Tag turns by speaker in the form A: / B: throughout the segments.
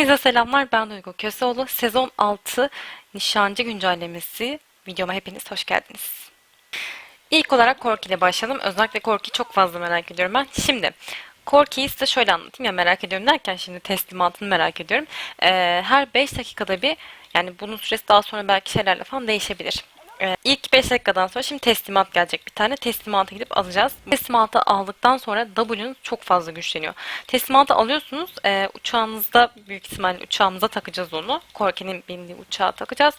A: Hepinize selamlar ben Duygu Köseoğlu. Sezon 6 nişancı güncellemesi videoma hepiniz hoş geldiniz. İlk olarak Korki ile başlayalım. Özellikle Korki'yi çok fazla merak ediyorum ben. Şimdi Korki'yi size şöyle anlatayım ya merak ediyorum derken şimdi teslimatını merak ediyorum. Ee, her 5 dakikada bir yani bunun süresi daha sonra belki şeylerle falan değişebilir. Ee, ilk 5 dakikadan sonra şimdi teslimat gelecek bir tane. Teslimata gidip alacağız. Teslimatı aldıktan sonra W'nuz çok fazla güçleniyor. Teslimatı alıyorsunuz. E, uçağınızda büyük ihtimalle uçağımıza takacağız onu. Korki'nin bindiği uçağa takacağız.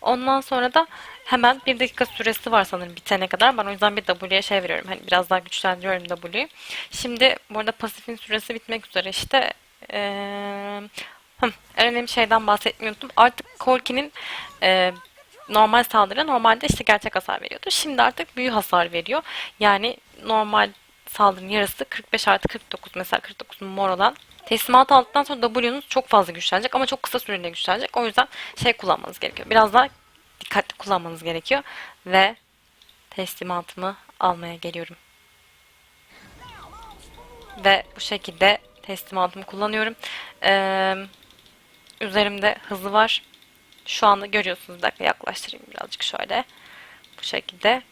A: Ondan sonra da hemen bir dakika süresi var sanırım bitene kadar. Ben o yüzden bir W'ye şey veriyorum. Hani biraz daha güçlendiriyorum W'yu. Şimdi bu arada pasifin süresi bitmek üzere işte. Ee, en önemli şeyden bahsetmiyordum. Artık Korki'nin e, normal saldırı normalde işte gerçek hasar veriyordu. Şimdi artık büyü hasar veriyor. Yani normal saldırının yarısı 45 artı 49 mesela 49 mor olan teslimat aldıktan sonra W'nuz çok fazla güçlenecek ama çok kısa süreli güçlenecek. O yüzden şey kullanmanız gerekiyor. Biraz daha dikkatli kullanmanız gerekiyor ve teslimatımı almaya geliyorum. Ve bu şekilde teslimatımı kullanıyorum. Ee, üzerimde hızı var. Şu anda görüyorsunuz. Bir dakika yaklaştırayım birazcık şöyle. Bu şekilde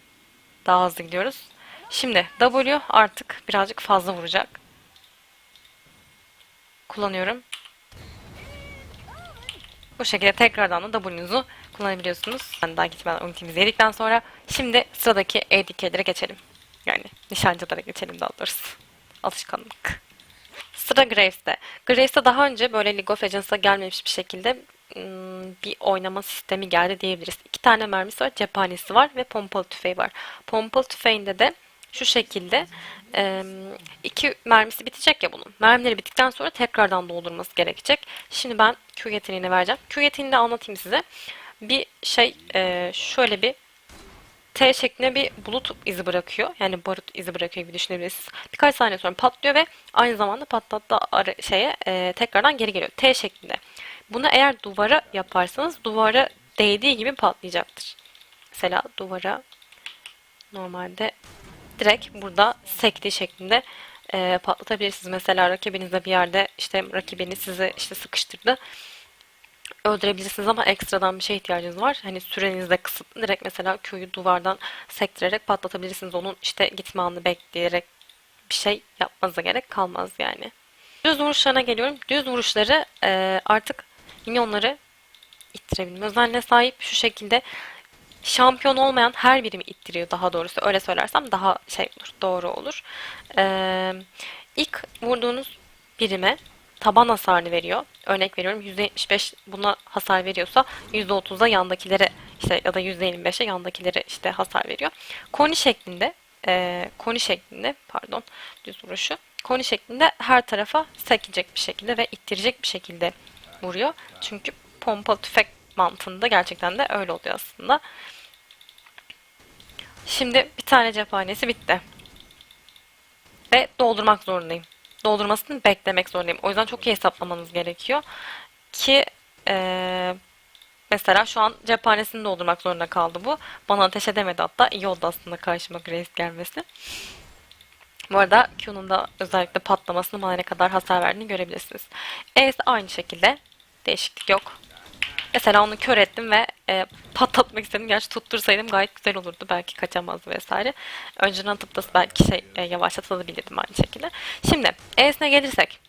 A: daha hızlı gidiyoruz. Şimdi W artık birazcık fazla vuracak. Kullanıyorum. Bu şekilde tekrardan da W'nuzu kullanabiliyorsunuz. Ben daha gitmeden ultimizi yedikten sonra şimdi sıradaki ADK'lere geçelim. Yani nişancılara geçelim daha doğrusu. Alışkanlık. Sıra Graves'te. Graves'te daha önce böyle League of Legends'a gelmemiş bir şekilde bir oynama sistemi geldi diyebiliriz. İki tane mermisi var, cephanesi var ve pompalı tüfeği var. Pompalı tüfeğinde de şu şekilde iki mermisi bitecek ya bunun. Mermileri bittikten sonra tekrardan doldurması gerekecek. Şimdi ben Q yeteneğini vereceğim. Q yeteneğini de anlatayım size. Bir şey şöyle bir T şeklinde bir bulut izi bırakıyor. Yani barut izi bırakıyor gibi düşünebilirsiniz. Birkaç saniye sonra patlıyor ve aynı zamanda patlattığı şeye e, tekrardan geri geliyor. T şeklinde. Bunu eğer duvara yaparsanız duvara değdiği gibi patlayacaktır. Mesela duvara normalde direkt burada sektiği şeklinde e, patlatabilirsiniz. Mesela rakibinizde bir yerde işte rakibiniz sizi işte sıkıştırdı. Öldürebilirsiniz ama ekstradan bir şey ihtiyacınız var. Hani süreniz de kısıtlı. Direkt mesela köyü duvardan sektirerek patlatabilirsiniz. Onun işte gitme anını bekleyerek bir şey yapmanıza gerek kalmaz yani. Düz vuruşlarına geliyorum. Düz vuruşları e, artık minyonları ittirebilme özelliğine sahip. Şu şekilde şampiyon olmayan her birimi ittiriyor daha doğrusu. Öyle söylersem daha şey olur, doğru olur. Ee, ilk vurduğunuz birime taban hasarını veriyor. Örnek veriyorum %75 buna hasar veriyorsa %30'da yandakilere işte ya da %25'e yandakilere işte hasar veriyor. Koni şeklinde e, koni şeklinde pardon düz vuruşu koni şeklinde her tarafa sekecek bir şekilde ve ittirecek bir şekilde vuruyor. Çünkü pompalı tüfek mantığında gerçekten de öyle oluyor aslında. Şimdi bir tane cephanesi bitti. Ve doldurmak zorundayım. Doldurmasını beklemek zorundayım. O yüzden çok iyi hesaplamanız gerekiyor. Ki ee, mesela şu an cephanesini doldurmak zorunda kaldı bu. Bana ateş edemedi hatta. İyi oldu aslında karşıma Grace gelmesi. Bu arada Q'nun da özellikle patlamasını bana ne kadar hasar verdiğini görebilirsiniz. E'si aynı şekilde değişiklik yok. Mesela onu kör ettim ve e, patlatmak istedim. Gerçi tuttursaydım gayet güzel olurdu. Belki kaçamazdı vesaire. Önceden atıp da belki şey e, yavaşlatabilirdim aynı şekilde. Şimdi E'sine gelirsek.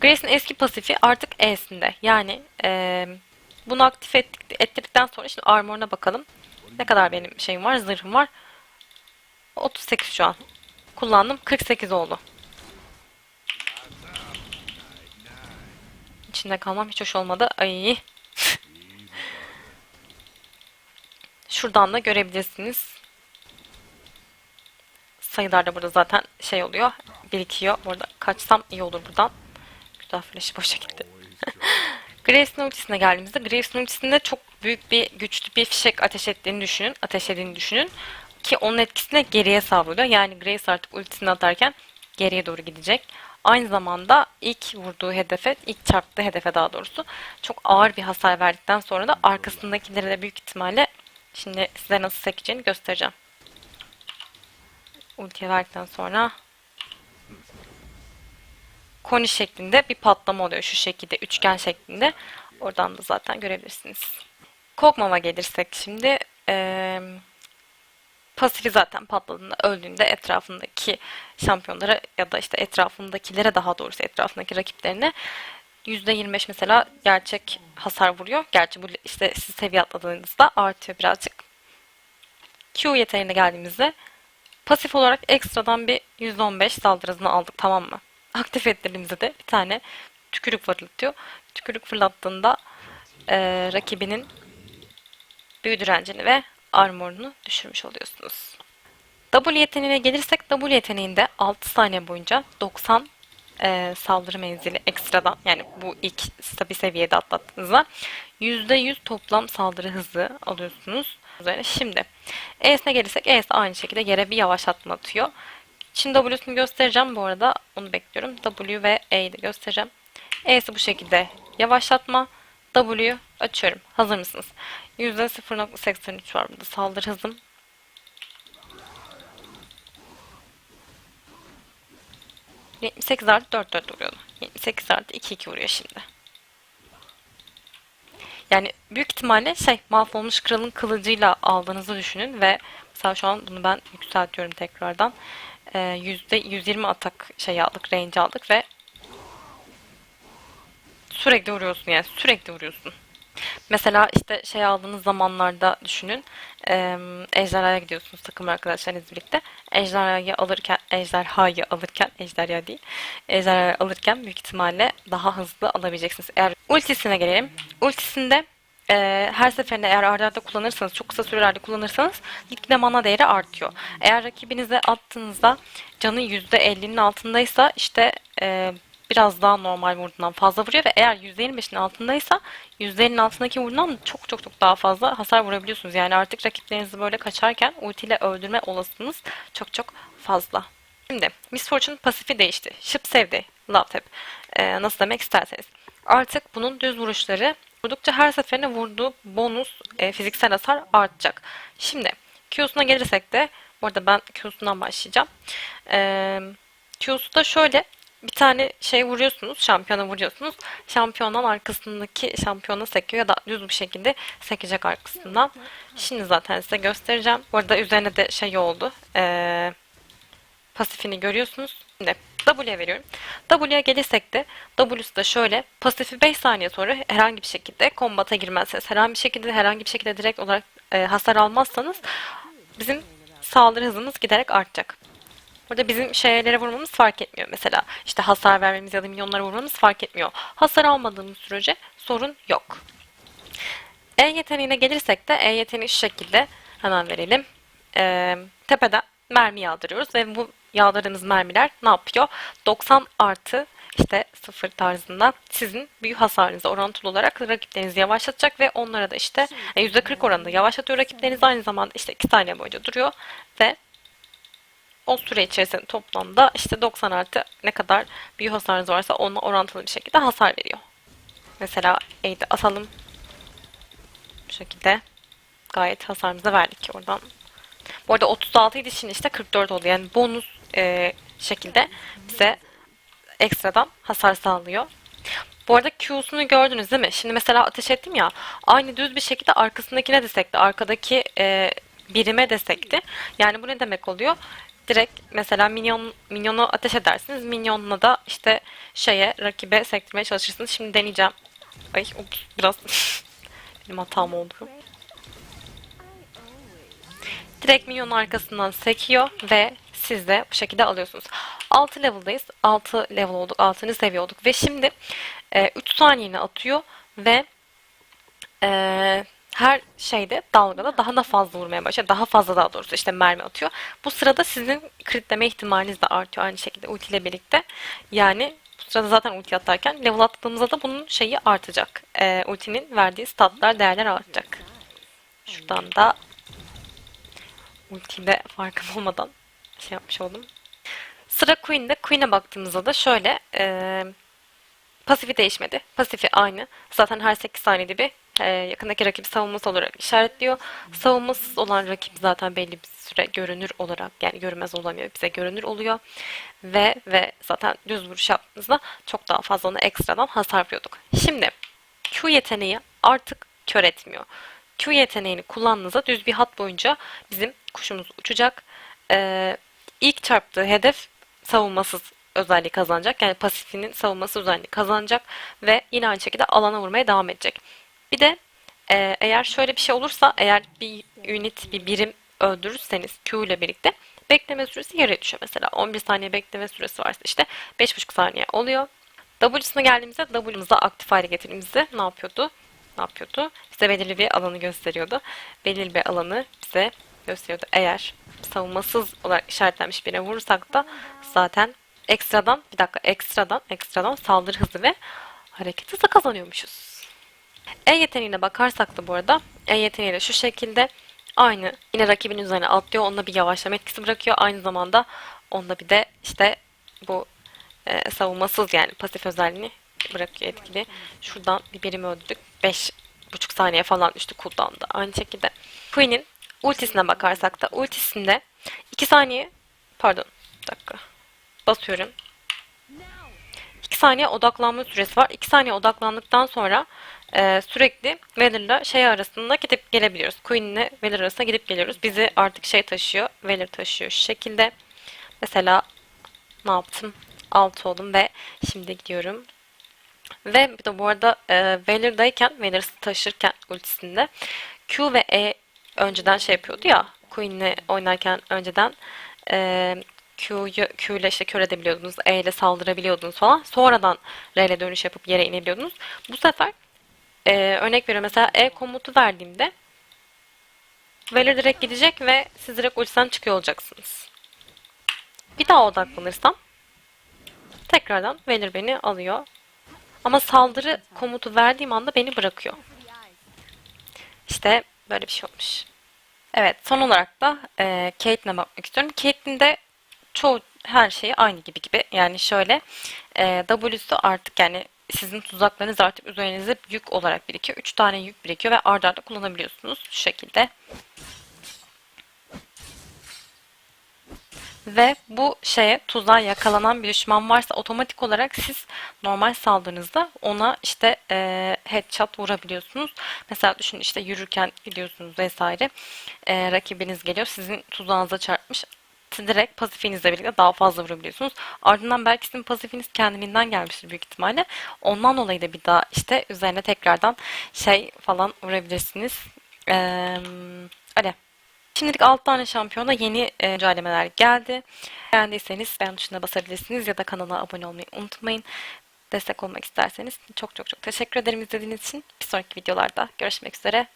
A: Grace'in eski pasifi artık E'sinde. Yani e, bunu aktif ettik, ettirdikten sonra şimdi armoruna bakalım. Ne kadar benim şeyim var, zırhım var. 38 şu an. Kullandım. 48 oldu. İçinde kalmam hiç hoş olmadı. Ay. Şuradan da görebilirsiniz. Sayılar da burada zaten şey oluyor. Birikiyor. Burada kaçsam iyi olur buradan. Güzel flash'ı boşa gitti. Graves'in ultisine geldiğimizde Graves'in ultisinde çok büyük bir güçlü bir fişek ateş ettiğini düşünün. Ateş ettiğini düşünün. Ki onun etkisine geriye savruluyor. Yani Graves artık ultisini atarken geriye doğru gidecek. Aynı zamanda ilk vurduğu hedefe, ilk çarptığı hedefe daha doğrusu çok ağır bir hasar verdikten sonra da arkasındakilere de büyük ihtimalle şimdi size nasıl sekeceğini göstereceğim. Ultiye verdikten sonra koni şeklinde bir patlama oluyor şu şekilde üçgen şeklinde. Oradan da zaten görebilirsiniz. Kog'Maw'a gelirsek şimdi eee pasifi zaten patladığında öldüğünde etrafındaki şampiyonlara ya da işte etrafındakilere daha doğrusu etrafındaki rakiplerine %25 mesela gerçek hasar vuruyor. Gerçi bu işte siz seviye atladığınızda artıyor birazcık. Q yeteneğine geldiğimizde pasif olarak ekstradan bir %15 saldırı hızını aldık tamam mı? Aktif ettirdiğimizde de bir tane tükürük fırlatıyor. Tükürük fırlattığında eee, rakibinin büyü direncini ve armorunu düşürmüş oluyorsunuz. W yeteneğine gelirsek W yeteneğinde 6 saniye boyunca 90 e, saldırı menzili ekstradan yani bu ilk stabil seviyede atlattığınızda %100 toplam saldırı hızı alıyorsunuz. Üzerine şimdi E'sine gelirsek E'si aynı şekilde yere bir yavaşlatma atıyor. Şimdi W'sunu göstereceğim bu arada onu bekliyorum. W ve E'yi de göstereceğim. E'si bu şekilde yavaşlatma. W açıyorum. Hazır mısınız? %0.83 var burada saldırı hızım. ...78 artı 4 4 vuruyordu. 78 artı 2 2 vuruyor şimdi. Yani büyük ihtimalle şey mahvolmuş kralın kılıcıyla aldığınızı düşünün ve mesela şu an bunu ben yükseltiyorum tekrardan. Ee, yüzde 120 atak şey aldık, range aldık ve sürekli vuruyorsun yani sürekli vuruyorsun. Mesela işte şey aldığınız zamanlarda düşünün. E, ejderhaya gidiyorsunuz takım arkadaşlarınız birlikte. Ejderhayı alırken, ejderhayı alırken, ejderha değil. Ejderhayı alırken büyük ihtimalle daha hızlı alabileceksiniz. Eğer ultisine gelelim. Ultisinde e, her seferinde eğer arda arda kullanırsanız, çok kısa sürelerde kullanırsanız gitgide mana değeri artıyor. Eğer rakibinize attığınızda canı %50'nin altındaysa işte e, biraz daha normal vurduğundan fazla vuruyor ve eğer %25'in altındaysa %50'nin altındaki vurduğundan çok çok çok daha fazla hasar vurabiliyorsunuz. Yani artık rakiplerinizi böyle kaçarken ultiyle öldürme olasılığınız çok çok fazla. Şimdi Miss Fortune pasifi değişti. Ship sevdi. Love tap. Ee, nasıl demek isterseniz. Artık bunun düz vuruşları vurdukça her seferinde vurduğu bonus e, fiziksel hasar artacak. Şimdi Q'suna gelirsek de bu arada ben Q'sundan başlayacağım. Ee, Q'su da şöyle bir tane şey vuruyorsunuz, şampiyona vuruyorsunuz. Şampiyondan arkasındaki şampiyona sekiyor ya da düz bir şekilde sekecek arkasından. Şimdi zaten size göstereceğim. Bu arada üzerine de şey oldu. Ee, pasifini görüyorsunuz. Şimdi W'ye veriyorum. W'ye gelirsek de W'su da şöyle pasifi 5 saniye sonra herhangi bir şekilde kombata girmezseniz, herhangi bir şekilde herhangi bir şekilde direkt olarak e, hasar almazsanız bizim saldırı hızımız giderek artacak. Burada bizim şeylere vurmamız fark etmiyor. Mesela işte hasar vermemiz ya da milyonlara vurmamız fark etmiyor. Hasar almadığımız sürece sorun yok. E yeteneğine gelirsek de E yeteneği şu şekilde hemen verelim. Ee, tepeden mermi yağdırıyoruz ve bu yağdırdığımız mermiler ne yapıyor? 90 artı işte sıfır tarzında sizin büyük hasarınıza orantılı olarak rakiplerinizi yavaşlatacak ve onlara da işte e, %40 oranında yavaşlatıyor rakipleriniz aynı zamanda işte 2 saniye boyunca duruyor ve o süre içerisinde toplamda işte 90 artı ne kadar büyük hasarınız varsa onunla orantılı bir şekilde hasar veriyor. Mesela E'de atalım. Bu şekilde gayet hasarımızı verdik oradan. Bu arada 36 idi şimdi işte 44 oldu. Yani bonus e, şekilde bize ekstradan hasar sağlıyor. Bu arada Q'sunu gördünüz değil mi? Şimdi mesela ateş ettim ya. Aynı düz bir şekilde arkasındakine de sekti. Arkadaki e, birime de sekti. Yani bu ne demek oluyor? Direkt mesela minyon minyonu ateş edersiniz. Minyonla da işte şeye rakibe sektirmeye çalışırsınız. Şimdi deneyeceğim. Ay ups, biraz benim hatam oldu. Direkt minyonun arkasından sekiyor ve siz de bu şekilde alıyorsunuz. 6 level'dayız. 6 level olduk. 6. seviye olduk. Ve şimdi e, 3 saniyeni atıyor ve e, her şeyde dalgada daha da fazla vurmaya başlıyor. Daha fazla daha doğrusu işte mermi atıyor. Bu sırada sizin kritleme ihtimaliniz de artıyor aynı şekilde ulti ile birlikte. Yani bu sırada zaten ulti atarken level attığımızda da bunun şeyi artacak. E, ultinin verdiği statlar, değerler artacak. Şuradan da ultiyle farkım olmadan şey yapmış oldum. Sıra Queen'de. Queen'e baktığımızda da şöyle e, pasifi değişmedi. Pasifi aynı. Zaten her 8 saniyede bir e, yakındaki rakibi savunması olarak işaretliyor. Savunmasız olan rakip zaten belli bir süre görünür olarak yani görünmez olamıyor. Bize görünür oluyor. Ve ve zaten düz vuruş yaptığımızda çok daha fazla ona ekstradan hasar veriyorduk. Şimdi Q yeteneği artık kör etmiyor. Q yeteneğini kullandığınızda düz bir hat boyunca bizim kuşumuz uçacak. Ee, ilk çarptığı hedef savunmasız özelliği kazanacak. Yani pasifinin savunması özelliği kazanacak ve yine aynı şekilde alana vurmaya devam edecek. Bir de e, eğer şöyle bir şey olursa eğer bir unit bir birim öldürürseniz Q ile birlikte bekleme süresi yarıya düşüyor. Mesela 11 saniye bekleme süresi varsa işte 5,5 saniye oluyor. W'suna geldiğimizde W'mızda aktif hale getirdiğimizde ne yapıyordu? Ne yapıyordu? Bize belirli bir alanı gösteriyordu. Belirli bir alanı bize gösteriyordu. Eğer savunmasız olarak işaretlenmiş birine vurursak da zaten ekstradan bir dakika ekstradan ekstradan saldırı hızı ve hareket hızı kazanıyormuşuz. E yeteneğine bakarsak da bu arada E yeteneği de şu şekilde aynı yine rakibin üzerine atlıyor. Onda bir yavaşlama etkisi bırakıyor. Aynı zamanda onda bir de işte bu e, savunmasız yani pasif özelliğini bırakıyor etkili. Şuradan bir birim öldürdük. 5,5 saniye falan düştü cooldown'da. Aynı şekilde Queen'in ultisine bakarsak da ultisinde 2 saniye pardon dakika basıyorum. 2 saniye odaklanma süresi var. 2 saniye odaklandıktan sonra e, sürekli Valor'la şey arasında gidip gelebiliyoruz. Queen ile Valor arasında gidip geliyoruz. Bizi artık şey taşıyor. Valor taşıyor şu şekilde. Mesela ne yaptım? 6 oldum ve şimdi gidiyorum. Ve bir de bu arada e, Valor'dayken, Valor'ı taşırken ultisinde Q ve E önceden şey yapıyordu ya. Queen'le oynarken önceden e, Q'yu Q ile işte kör edebiliyordunuz. E ile saldırabiliyordunuz falan. Sonradan R ile dönüş yapıp yere inebiliyordunuz. Bu sefer e, örnek veriyorum mesela E komutu verdiğimde Valor direkt gidecek ve siz direkt ultiden çıkıyor olacaksınız. Bir daha odaklanırsam tekrardan Valor beni alıyor. Ama saldırı komutu verdiğim anda beni bırakıyor. İşte böyle bir şey olmuş. Evet son olarak da e, Caitlyn'e bakmak istiyorum. Caitlyn de çoğu her şeyi aynı gibi gibi. Yani şöyle e, W'su artık yani sizin tuzaklarınız artık üzerinize yük olarak birikiyor. 3 tane yük birikiyor ve arda arda kullanabiliyorsunuz şu şekilde. Ve bu şeye tuzağa yakalanan bir düşman varsa otomatik olarak siz normal saldırınızda ona işte e, headshot vurabiliyorsunuz. Mesela düşünün işte yürürken gidiyorsunuz vesaire. E, rakibiniz geliyor sizin tuzağınıza çarpmış direkt pasifinizle birlikte daha fazla vurabiliyorsunuz. Ardından belki sizin pasifiniz kendiliğinden gelmiştir büyük ihtimalle. Ondan dolayı da bir daha işte üzerine tekrardan şey falan vurabilirsiniz. Ee, öyle. Şimdilik 6 tane şampiyona yeni e, güncellemeler geldi. Beğendiyseniz beğen tuşuna basabilirsiniz ya da kanala abone olmayı unutmayın. Destek olmak isterseniz çok çok çok teşekkür ederim izlediğiniz için. Bir sonraki videolarda görüşmek üzere.